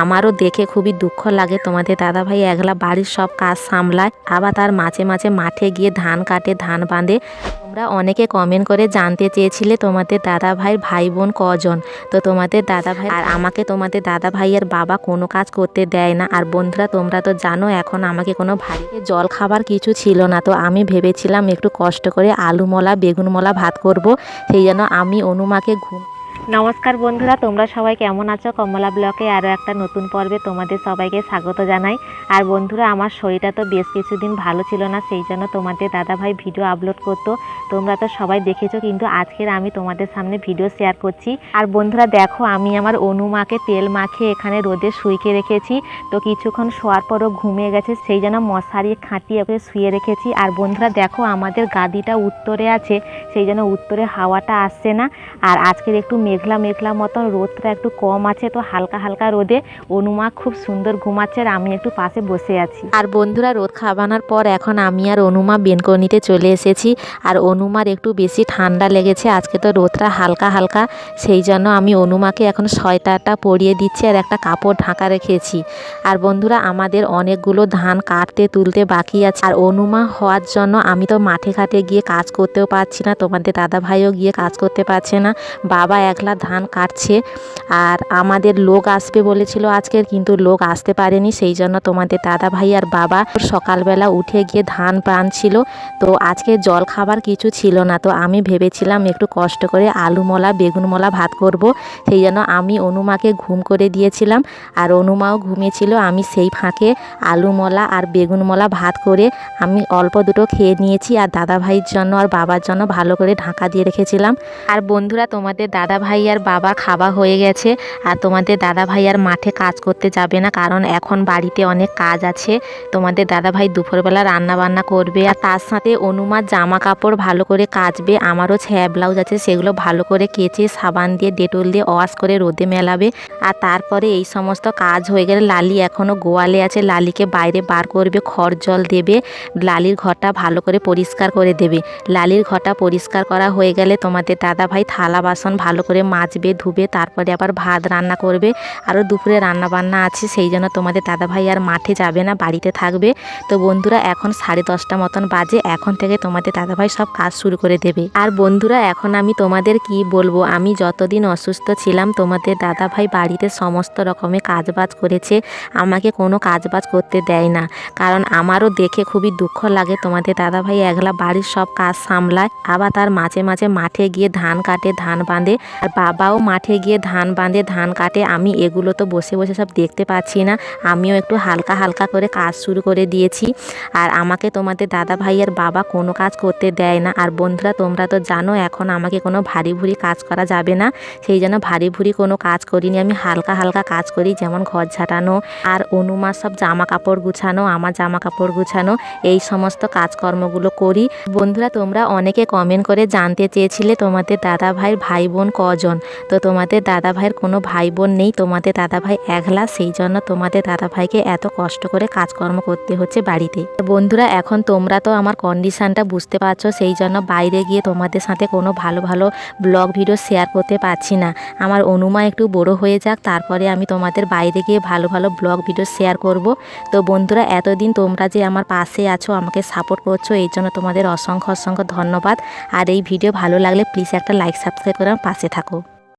আমারও দেখে খুবই দুঃখ লাগে তোমাদের দাদাভাই একলা বাড়ির সব কাজ সামলায়, আবার তার মাঝে মাঝে মাঠে গিয়ে ধান কাটে, ধান বাঁধে। তোমরা অনেকে কমেন্ট করে জানতে চেয়েছিলে তোমাদের দাদা ভাইয়ের ভাই বোন কজন। তো তোমাদের দাদা ভাই আর আমাকে তোমাদের দাদা ভাইয়ের বাবা কোনো কাজ করতে দেয় না। আর বন্ধুরা, তোমরা তো জানো এখন আমাকে কোনো ভারী জল খাবার কিছু ছিল না। তো আমি ভেবেছিলাম একটু কষ্ট করে আলু মলা, বেগুন মলা ভাত করব। সেই জন্য আমি অনুমাকে ঘুম নমস্কার বন্ধুরা, তোমরা সবাই কেমন আছো? কমলা ব্লকে আরও একটা নতুন পর্বে তোমাদের সবাইকে স্বাগত জানাই। আর বন্ধুরা, আমার শরীরটা তো বেশ কিছুদিন ভালো ছিল না, সেই জন্য তোমাদের দাদাভাই ভিডিও আপলোড করতো। তোমরা তো সবাই দেখেছ, কিন্তু আজকের আমি তোমাদের সামনে ভিডিও শেয়ার করছি। আর বন্ধুরা, দেখো, আমি আমার অনুমাকে তেল মাখিয়ে এখানে রোদে শুইকে রেখেছি। তো কিছুক্ষণ শোয়ার পরও ঘুমিয়ে গেছে, সেই জন্য মশারি খাঁটিয়ে ওকে শুয়ে রেখেছি। আর বন্ধুরা, দেখো, আমাদের গাদিটা উত্তরে আছে, সেই জন্য উত্তরে হাওয়াটা আসছে না। আর আজকের একটু মেঘলা মেঘলা মতন রোদটা একটু কম আছে তো হালকা হালকা রোদে অনুমা খুব সুন্দর ঘুমাচ্ছে আর আমি একটু পাশে বসে আছি। আর বন্ধুরা, রোদ খাওয়ানোর পর এখন আমি আর অনুমা বেনকনিতে চলে এসেছি আর অনুমার একটু বেশি ঠান্ডা লেগেছে। আজকে তো রোদটা হালকা হালকা, সেই জন্য আমি অনুমাকে এখন সোয়েটারটা পরিয়ে দিচ্ছি আর একটা কাপড় ঢাকা রেখেছি। আর বন্ধুরা, আমাদের অনেকগুলো ধান কাটতে, তুলতে বাকি আছে আর অনুমা হওয়ার জন্য আমি তো মাঠে ঘাটে গিয়ে কাজ করতেও পারছি না, তোমাদের দাদা ভাইও গিয়ে কাজ করতে পারছে না। বাবা একলা ধান কাটছে। আর আমাদের লোক আসবে বলেছিল আজকের কিন্তু লোক আসতে পারেনি, সেই জন্য তোমাদের দাদা ভাই আর বাবা সকালবেলা উঠে গিয়ে ধান পান ছিল তো আজকে জল খাবার কিছু ছিল না, তো আমি ভেবেছিলাম একটু কষ্ট করে আলু মলা, বেগুন মলা ভাত করব। সেই জন্য আমি অনুমাকে ঘুম করে দিয়েছিলাম, আর অনুমাও ঘুমিয়েছিল। আমি সেই ফাঁকে আলু মলা আর বেগুন মলা ভাত করে আমি অল্প দুটো খেয়ে নিয়েছি, আর দাদা ভাইয়ের জন্য আর বাবার জন্য ভালো করে ঢাকা দিয়ে রেখেছিলাম। আর বন্ধুরা, তোমাদের দাদা ভাই আর বাবা খাওয়া হয়ে গেছে আর তোমাদের দাদা ভাই আর মাঠে কাজ করতে যাবে না কারণ এখন বাড়িতে অনেক কাজ আছে। তোমাদের দাদা ভাই দুপুরবেলা রান্না বান্না করবে আর তার সাথে অনুমার জামা কাপড় ভালো করে কাচবে, আমারও ছ্যা ব্লাউজ আছে, সেগুলো ভালো করে কেচে সাবান দিয়ে, ডেটল দিয়ে, ওয়াশ করে রোদে মেলাবে। আর তারপরে এই সমস্ত কাজ হয়ে গেলে লালি এখনও গোয়ালে আছে, লালিকে বাইরে বার করবে, খড় জল দেবে, লালির ঘরটা ভালো করে পরিষ্কার করে দেবে। লালির ঘরটা পরিষ্কার করা হয়ে গেলে তোমাদের দাদা ভাই থালা বাসন ভালো করে মাজবে, ধুবে, তারপরে আবার ভাত রান্না করবে। আরও দুপুরে রান্না বান্না আছে, সেই জন্য তোমাদের দাদা ভাই আর মাঠে যাবে না, বাড়িতে থাকবে। তো বন্ধুরা, এখন সাড়ে দশটা মতন বাজে, এখন থেকে তোমাদের দাদা ভাই সব কাজ শুরু করে দেবে। আর বন্ধুরা, এখন আমি তোমাদের কি বলব? আমি যতদিন অসুস্থ ছিলাম, তোমাদের দাদা ভাই বাড়িতে সমস্ত রকমের কাজবাজ করেছে, আমাকে কোনো কাজবাজ করতে দেয় না। কারণ আমারও দেখে খুবই দুঃখ লাগে, তোমাদের দাদা ভাই একলা বাড়ির সব কাজ সামলায়, আবার তার মাঝে মাঝে মাঠে গিয়ে ধান কাটে, ধান বাঁধে বাবাও মাঠে গিয়ে ধান বাঁধে, ধান কাটে। আমি এগুলো তো বসে বসে সব দেখতে পাচ্ছি না। আমিও একটু হালকা হালকা করে কাজ শুরু করে দিয়েছি। আর আমাকে তোমাদের দাদা ভাই আর বাবা কোনো কাজ করতে দেয় না। আর বন্ধুরা, তোমরা তো জানো, এখন আমাকে কোনো ভারী ভুরি কাজ করা যাবে না। সেই জন্য ভারী ভুরি কোনো কাজ করিনি। আমি হালকা হালকা কাজ করি, যেমন ঘর ঝাঁটানো আর অনুমা সব জামা কাপড় গুছানো, আমার জামা কাপড় গুছানো। এই সমস্ত কাজকর্মগুলো করি। বন্ধুরা, তোমরা অনেকে কমেন্ট করে জানতে চেয়েছিলে তোমাদের দাদা ভাইয়ের ভাই বোন কজন। তো তোমাদের দাদা ভাইয়ের কোনো ভাই বোন নেই, তোমাদের দাদা ভাই একলা, সেই জন্য তোমাদের দাদা ভাইকে এত কষ্ট করে কাজকর্ম করতে হচ্ছে বাড়িতে। বন্ধুরা, এখন তোমরা তো আমার কন্ডিশানটা বুঝতে পারছ, সেই জন্য বাইরে গিয়ে তোমাদের সাথে কোনো ভালো ভালো ব্লগ ভিডিও শেয়ার করতে পারছি না। আমার অনুমা একটু বড় হয়ে যাক, তারপরে আমি তোমাদের বাইরে গিয়ে ভালো ভালো ব্লগ ভিডিও শেয়ার করব। তো বন্ধুরা, এতদিন তোমরা যে আমার পাশে আছো, আমাকে সাপোর্ট করছ, এই জন্য তোমাদের অসংখ্য অসংখ্য ধন্যবাদ। আর এই ভিডিও ভালো লাগলে প্লিজ একটা লাইক সাবস্ক্রাইব করে আমার পাশে থাকো।